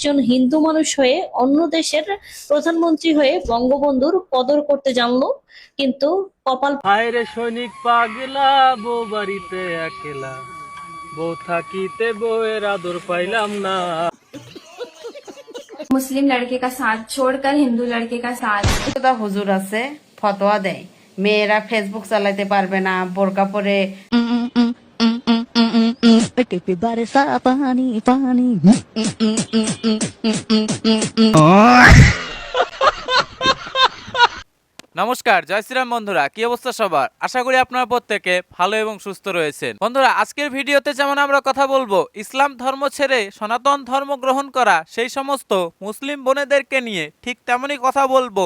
একজন হিন্দু মানুষ হয়ে অন্য দেশের প্রধানমন্ত্রী হয়ে বঙ্গবন্ধুর কদর করতে জানলো কিন্তু কপাল হায়রে সৈনিক পাগলা বউ বাড়িতে একলা। বউ থাকিতে বউয়ের আদর পাইলাম না। মুসলিম লড়কে কা সাথ ছোড়কর হিন্দু লড়কে কা সাথ হুজুর আছে ফতোয়া দেয়। মেয়েরা ফেসবুক চালাইতে পারবে না বোরকা পরে everybody stop, honey, funny. নমস্কার, জয় শ্রীরাম বন্ধুরা, কি অবস্থা সবার? আশা করি আপনারা প্রত্যেকে ভালো এবং সুস্থ রয়েছেন। বন্ধুরা, আজকের ভিডিওতে যেমন আমরা কথা বলব, ইসলাম ধর্ম ছেড়ে সনাতন ধর্ম গ্রহণ করা সেই সমস্ত মুসলিম বোনেদেরকে নিয়ে ঠিক তেমনই কথা বলব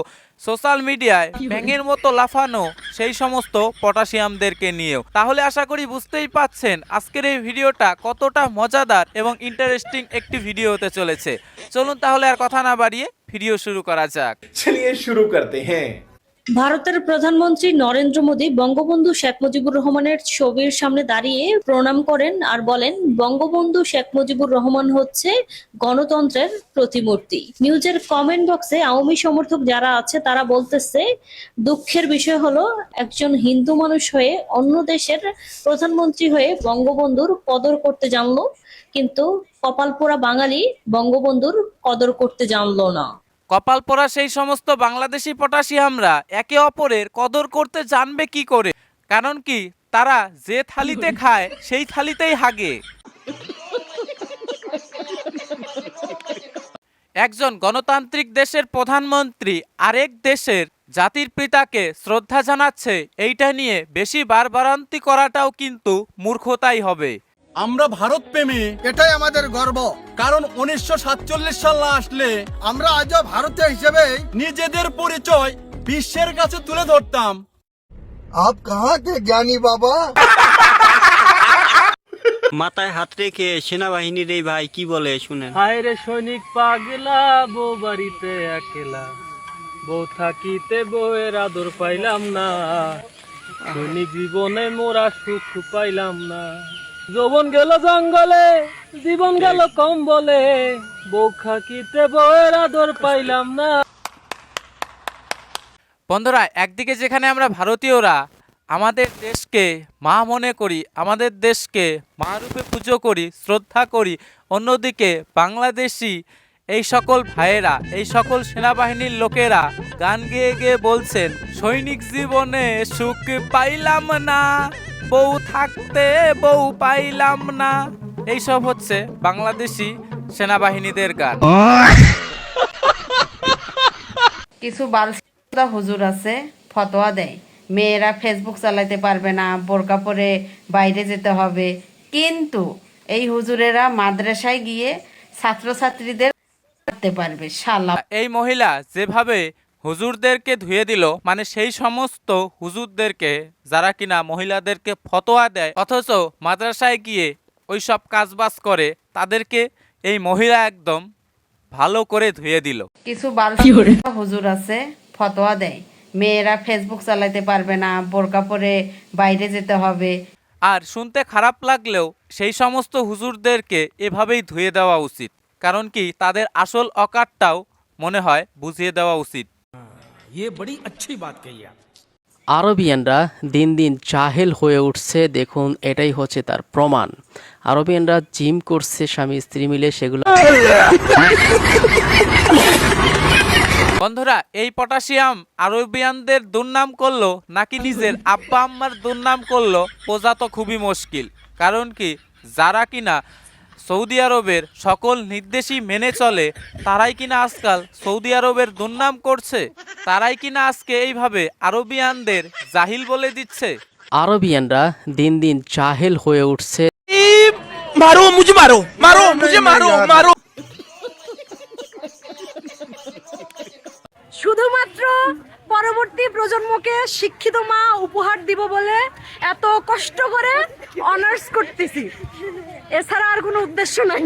সোশ্যাল মিডিয়ায়, ব্যাঙের মতো লাফানো সেই সমস্ত পটাশিয়ামদেরকে নিয়েও। তাহলে আশা করি বুঝতেই পাচ্ছেন আজকের এই ভিডিওটা কতটা মজাদার এবং ইন্টারেস্টিং একটি ভিডিও হতে চলেছে। চলুন তাহলে আর কথা না বাড়িয়ে ভিডিও শুরু করা যাক। চলিয়ে শুরু করতে হ্যাঁ। ভারতের প্রধানমন্ত্রী নরেন্দ্র মোদী বঙ্গবন্ধু শেখ মুজিবুর রহমানের ছবির সামনে দাঁড়িয়ে প্রণাম করেন আর বলেন, বঙ্গবন্ধু শেখ মুজিবুর রহমান হচ্ছে গণতন্ত্রের প্রতিমূর্তি। নিউজের কমেন্ট বক্সে আওয়ামী সমর্থক যারা আছে, তারা বলতেছে, দুঃখের বিষয় হলো, একজন হিন্দু মানুষ হয়ে অন্য দেশের প্রধানমন্ত্রী হয়ে বঙ্গবন্ধুর কদর করতে জানলো, কিন্তু কপালপোড়া বাঙালি বঙ্গবন্ধুর কদর করতে জানলো না। কপাল পরা সেই সমস্ত বাংলাদেশি পটাশিয়ামরা একে অপরের কদর করতে জানবে কি করে? কারণ কি, তারা যে থালিতে খায়, সেই থালিতেই হাগে। একজন গণতান্ত্রিক দেশের প্রধানমন্ত্রী আরেক দেশের জাতির পিতাকে শ্রদ্ধা জানাচ্ছে, এইটা নিয়ে বেশি বারবারান্তি করাটাও কিন্তু মূর্খতাই হবে। আমরা ভারত প্রেমী। এটাই আমাদের গর্ব। কারণ উনিশশো সাতচল্লিশ সাল না আসলে আমরা আজও ভারতীয় হিসেবে নিজেদের পরিচয় বিশ্বের কাছে তুলে ধরতাম। আপ কাহা কে জ্ঞানী বাবা? মাথায় হাত রেখে সেনাবাহিনীর এই ভাই কি বলে শুনেন? হায় রে সৈনিক পাগলা বউ বাড়িতে একলা। বউ থাকিতে বউয়ের আদর পাইলাম না। সৈনিক জীবনে মোরা সুখ পাইলাম না। যৌবন গেল জঙ্গলে, জীবন গেল কম বলে বউ থাকিতে বউয়ের আদর পাইলাম না। বন্ধুরা, একদিকে যেখানে আমরা ভারতীয়রা, আমাদের দেশকে মা মনে করি, আমাদের দেশকে মা রূপে পুজো করি, শ্রদ্ধা করি, অন্যদিকে বাংলাদেশি এই সকল ভাইয়েরা, এই সকল সেনাবাহিনীর লোকেরা গান গেয়ে গেয়ে বলছেন, সৈনিক জীবনে সুখ পাইলাম না। বউ থাকতে বউ পাইলাম না। এইসব হচ্ছে বাংলাদেশি সেনাবাহিনীদের গান। কিছু বালদা হুজুর আছে ফতোয়া দেয়। মেয়েরা ফেসবুক চালাতে পারবে না বোরকা পরে বাইরে যেতে হবে। কিন্তু এই হুজুরেরা মাদ্রাসায় গিয়ে ছাত্রছাত্রীদের পারবে শালা। এই মহিলা যেভাবে হুজুরদেরকে ধুয়ে দিল মানে সেই সমস্ত হুজুরদেরকে যারা কিনা মহিলাদেরকে ফতোয়া দেয় অথচ মাদ্রাসায় গিয়ে ওই সব কাজবাজ করে তাদেরকে এই মহিলা একদম ভালো করে ধুয়ে দিল। কিছু হুজুর আছে ফতোয়া দেয়। মেয়েরা ফেসবুক চালাতে পারবে না বোরকা পরে বাইরে যেতে হবে। আর শুনতে খারাপ লাগলেও সেই সমস্ত হুজুরদেরকে এভাবেই ধুয়ে দেওয়া উচিত। কারণ কি তাদের আসল অকারটাও মনে হয় বুঝিয়ে দেওয়া উচিত। আরবিয়ানরা দিন দিন জাহেল হয়ে উঠছে দেখুন এটাই হচ্ছে তার প্রমাণ। আরবিয়ানরা জিম করছে স্বামী স্ত্রী মিলে সেগুলো বন্ধুরা এই পটাশিয়াম আরবিয়ানদের দুর্নাম করল নাকি নিজের আব্বা আম্মার দুর্নাম করল বোঝা তো খুবই মুশকিল। কারণ কি যারা কিনা সৌদি আরবের সকল নির্দেশই মেনে চলে তারাই কিনা আজকাল সৌদি আরবের দুর্নাম করছে? তারাই কিনা আজকে এইভাবে আরবিয়ানদের জাহিল বলে দিচ্ছে? আরবিয়ানরা দিন দিন জাহেল হয়ে উঠছে। মারো মুঝে মারো মারো মুঝে মারো মারো। শুধুমাত্র পরবর্তী প্রজন্মকে শিক্ষিত মা উপহার দিব বলে এত কষ্ট করে অনার্স করতেছি। এছাড়া আর কোনো উদ্দেশ্য নাই।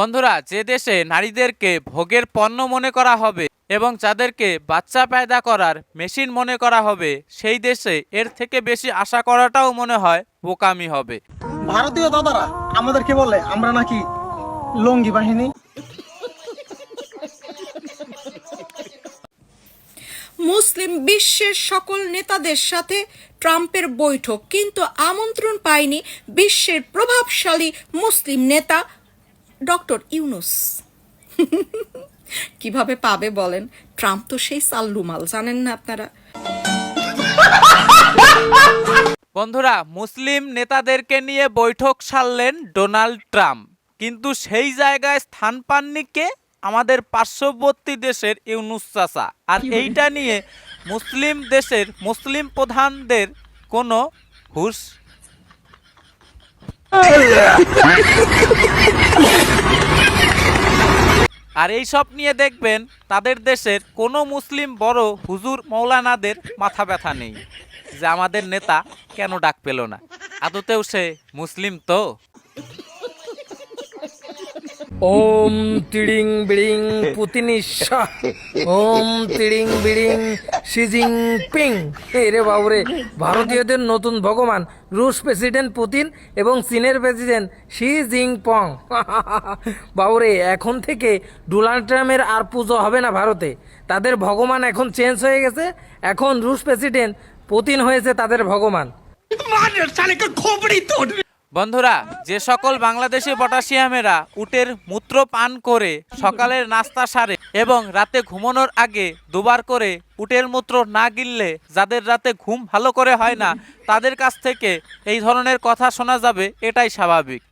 বন্ধুরা যে দেশে নারীদেরকে ভোগের পণ্য মনে করা হবে এবং যাদেরকে বাচ্চা পায়দা করার মেশিন মনে করা হবে সেই দেশে এর থেকে বেশি আশা করাটাও মনে হয় বোকামি হবে। ভারতীয় দাদারা আমাদেরকে বলে আমরা নাকি লঙ্গি বাহিনী। মুসলিম বিশ্বের সকল নেতাদের সাথে ট্রাম্পের বৈঠক কিন্তু আমন্ত্রণ পায়নি বিশ্বের প্রভাবশালী মুসলিম নেতা ডক্টর ইউনুস। কীভাবে পাবে বলেন? ট্রাম্প তো সেই সাল্লুমাল জানেন না আপনারা? বন্ধুরা মুসলিম নেতাদেরকে নিয়ে বৈঠক সারলেন ডোনাল্ড ট্রাম্প। কিন্তু সেই জায়গায় স্থান পাননি কে? আমাদের পার্শ্ববর্তী দেশের ইউনুস চাচা। আর এইটা নিয়ে মুসলিম দেশের মুসলিম প্রধানদের কোনো হুশ আর এই সব নিয়ে দেখবেন তাদের দেশের কোনো মুসলিম বড় হুজুর মৌলানাদের মাথা ব্যথা নেই। যে আমাদের নেতা কেন ডাক পেল না? আদতেও সে মুসলিম তো। ওম তিড়িং বিড়িং পুতিনি ওম তিড়িং বিড়িং সিজিং পিং। রে বাবুরে, ভারতীয়দের নতুন ভগবান, রুশ প্রেসিডেন্ট পুতিন এবং চীনের প্রেসিডেন্ট শি জিং পং বাবুরে, এখন থেকে ডোনাল্ড ট্রাম্পের আর পুজো হবে না ভারতে। তাদের ভগবান এখন চেঞ্জ হয়ে গেছে। এখন রুশ প্রেসিডেন্ট পুতিন হয়েছে তাদের ভগবান। বন্ধুরা, যে সকল বাংলাদেশি পটাশিয়ামেরা উটের মূত্র পান করে সকালের নাস্তা সারে এবং রাতে ঘুমানোর আগে দুবার করে উটের মূত্র না গিললে যাদের রাতে ঘুম ভালো করে হয় না, তাদের কাছ থেকে এই ধরনের কথা শোনা যাবে, এটাই স্বাভাবিক।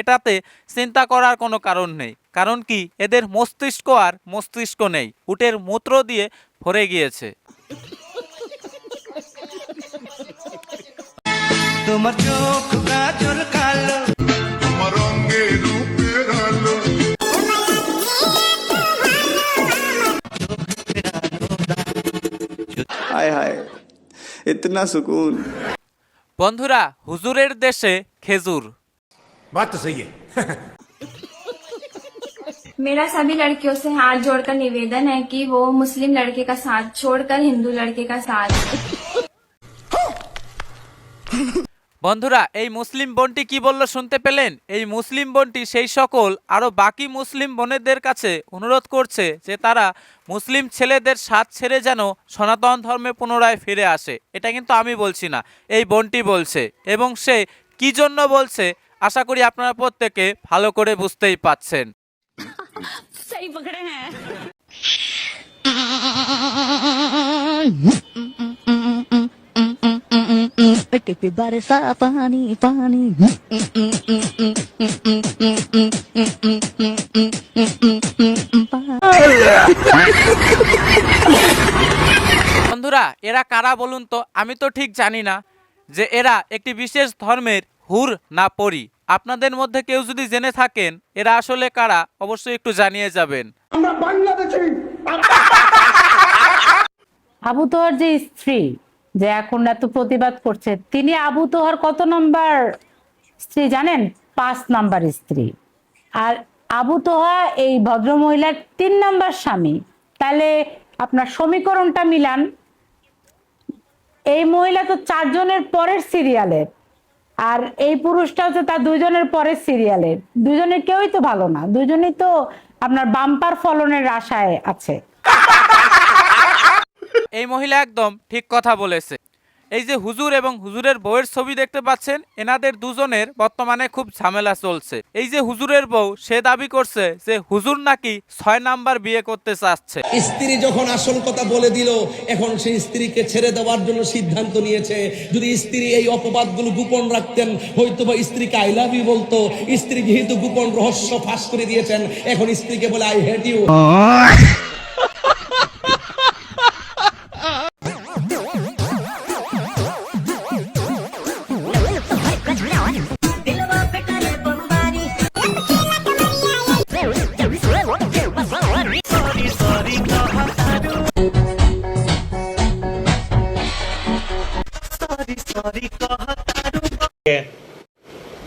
এটাতে চিন্তা করার কোনো কারণ নেই, কারণ কি, এদের মস্তিষ্ক আর মস্তিষ্ক নেই, উটের মূত্র দিয়ে ভরে গিয়েছে। তোমার চোখ গাজর কালো हाय हाय इतना सुकून বন্ধুরা হুজুরের দেশে খেজুর बात तो सही है मेरा सभी लड़कियों से हाथ जोड़कर निवेदन है कि वो मुस्लिम लड़के का साथ छोड़कर हिंदू लड़के का साथ বন্ধুরা এই মুসলিম বোনটি কি বলল শুনতে পেলেন? এই মুসলিম বোনটি সেই সকল আরও বাকি মুসলিম বোনেদের কাছে অনুরোধ করছে যে তারা মুসলিম ছেলেদের সাথ ছেড়ে যেন সনাতন ধর্মে পুনরায় ফিরে আসে। এটা কিন্তু আমি বলছি না এই বোনটি বলছে এবং সে কি জন্য বলছে আশা করি আপনারা প্রত্যেকে ভালো করে বুঝতেই পাচ্ছেন। বন্ধুরা এরা কারা বলুন তো? আমি তো ঠিক জানি না যে এরা একটি বিশেষ ধর্মের হুর না পরি। আপনাদের মধ্যে কেউ যদি জেনে থাকেন এরা আসলে কারা অবশ্যই একটু জানিয়ে যাবেন। আবু তোর যে স্ত্রী যে এখন এত প্রতিবাদ করছে। তিনি আবু তোহার কত নম্বর স্ত্রী জানেন? পাঁচ নাম্বার স্ত্রী। আর আবু তোহা এই ভদ্র মহিলার তিন নাম্বার স্বামী। তাহলে আপনার সমীকরণটা মিলান। এই মহিলা তো চারজনের পরের সিরিয়ালের। আর এই পুরুষটা হচ্ছে তার দুজনের পরের সিরিয়ালের। দুজনের কেউই তো ভালো না। দুজনেই তো আপনার বাম্পার ফলনের আশায় আছে। এই মহিলা একদম ঠিক কথা বলেছে। এই যে হুজুর এবং হুজুরের বউয়ের ছবি দেখতে পাচ্ছেন এনাদের দুজনের বর্তমানে খুব ঝামেলা চলছে। এই যে হুজুরের বউ সে দাবি করছে যে হুজুর নাকি ছয় নাম্বার বিয়ে করতে চাচ্ছে। স্ত্রী যখন আসল কথা বলে দিল এখন সেই স্ত্রীকে ছেড়ে দেওয়ার জন্য সিদ্ধান্ত নিয়েছে। যদি স্ত্রী এই অপবাদগুলো গোপন রাখতেন হয়তো বা স্ত্রীকে আই লাভ ইউ বলতো। স্ত্রী যেহেতু গোপন রহস্য ফাঁস করে দিয়েছেন এখন স্ত্রীকে বলে আই হেট ইউ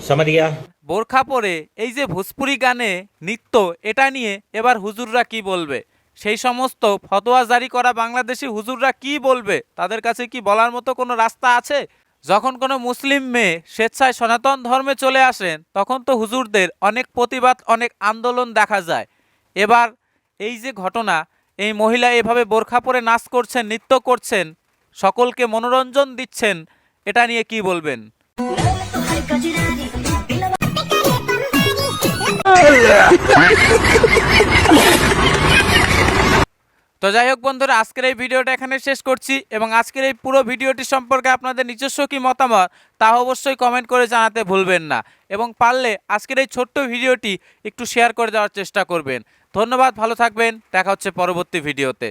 समझ गया বোরখা পরে এই যে ভোজপুরি গানে নৃত্য এটা নিয়ে এবার হুজুররা কি বলবে সেই সমস্ত ফতোয়া জারি করা বাংলাদেশি হুজুররা কি বলবে তাদের কাছে কি বলার মতো কোনো রাস্তা আছে যখন কোনো মুসলিম মেয়ে স্বেচ্ছায় সনাতন ধর্মে চলে আসেন তখন তো হুজুরদের অনেক প্রতিবাদ অনেক আন্দোলন দেখা যায় এবার এই যে ঘটনা এই মহিলা এভাবে বোরখা পরে নাচ করছেন নৃত্য করছেন সকলকে মনোরঞ্জন দিচ্ছেন এটা নিয়ে কি বলবেন তো যাই হোক বন্ধুরা, আজকের এই ভিডিওটা এখানে শেষ করছি এবং আজকের এই পুরো ভিডিওটি সম্পর্কে আপনাদের নিজস্ব কি মতামত তা অবশ্যই কমেন্ট করে জানাতে ভুলবেন না এবং পারলে আজকের এই ছোট্ট ভিডিওটি একটু শেয়ার করে দেওয়ার চেষ্টা করবেন। ধন্যবাদ, ভালো থাকবেন, দেখা হচ্ছে পরবর্তী ভিডিওতে।